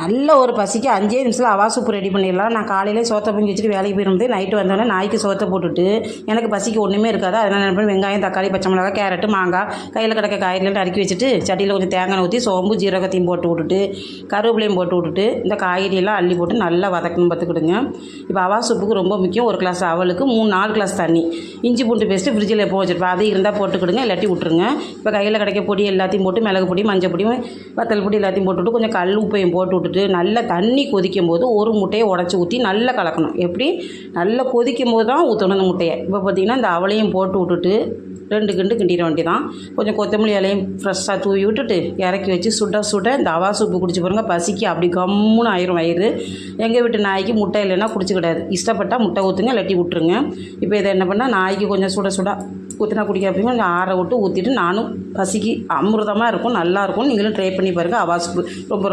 நல்ல ஒரு பசிக்கு அஞ்சே நிமிஷத்தில் அவா சூப்பு ரெடி பண்ணிடலாம். நான் காலையிலே சோத்தை பொங்கி வச்சுட்டு வேலைக்கு போயிருந்து நைட்டு வந்தோடனே நாய்க்கு சோத்தை போட்டுட்டு எனக்கு பசிக்கு ஒன்றுமே இருக்காது. அதனால் என்ன வெங்காயம் தக்காளி பச்சை மிளகாய் கேரட்டு மாங்காய் கையில் கிடக்க காய்கறிலாம் அடுக்கி வச்சுட்டு சட்டியில் கொஞ்சம் தேங்காய் ஊற்றி சோம்பு ஜீரகத்தையும் போட்டு விட்டுட்டு கருவேப்பிலையும் போட்டு விட்டுட்டு இந்த காய்கறியெல்லாம் அள்ளி போட்டு நல்லா வதக்கணும் பார்த்துக்கிடுங்க. இப்போ அவா சூப்புக்கு ரொம்ப முக்கியம். ஒரு கிளாஸ் அவலுக்கு மூணு நாலு கிளாஸ் தண்ணி. இஞ்சி பூண்டு பேஸ்ட்டு ஃப்ரிட்ஜில் எப்போ வச்சுருப்பேன். அது இருந்தால் போட்டுக்கிடுங்க இல்லாட்டி விட்ருங்க இப்போ கையில் கிடைக்க பொடி எல்லாத்தையும் போட்டு மிளகு பொடி மஞ்சள் பொடி வத்தல் பொடி எல்லாத்தையும் போட்டுவிட்டு கொஞ்சம் கல் உப்பையும் போட்டு போட்டு விட்டுட்டு நல்லா தண்ணி கொதிக்கும் போது ஒரு முட்டையை உடச்சி ஊற்றி நல்லா கலக்கணும். எப்படி? நல்லா கொதிக்கும் போது தான் ஊற்றணும் அந்த முட்டையை. இப்போ பார்த்தீங்கன்னா இந்த அவளையும் போட்டு விட்டுட்டு ரெண்டு கிண்டு கிண்டிட வேண்டியதான் கொஞ்சம் கொத்தமல்லி இலையும் ஃப்ரெஷ்ஷாக தூவி விட்டுட்டு இறக்கி வச்சு சுட சுட இந்த அவா சூப்பு குடிச்சு பாருங்க பசிக்கு அப்படி கம்முன்னு ஆயிரும் வயிறு. எங்கள் வீட்டு நாய்க்கு முட்டை இல்லைன்னா குடிச்சிக்கிடாது இஷ்டப்பட்டால் முட்டை ஊற்றுங்க இல்லாட்டி விட்ருங்க இப்போ இதை என்ன பண்ணால் நாய்க்கு கொஞ்சம் சுட சுட ஊற்றினா குடிக்க அப்படின்னு கொஞ்சம் ஆற விட்டு ஊற்றிட்டு நானும் பசிக்கு அமிர்தமாக இருக்கும் நல்லாயிருக்கும் நீங்களும் ட்ரை பண்ணி பாருங்கள் அவா சூப்பு. ரொம்ப ரொம்ப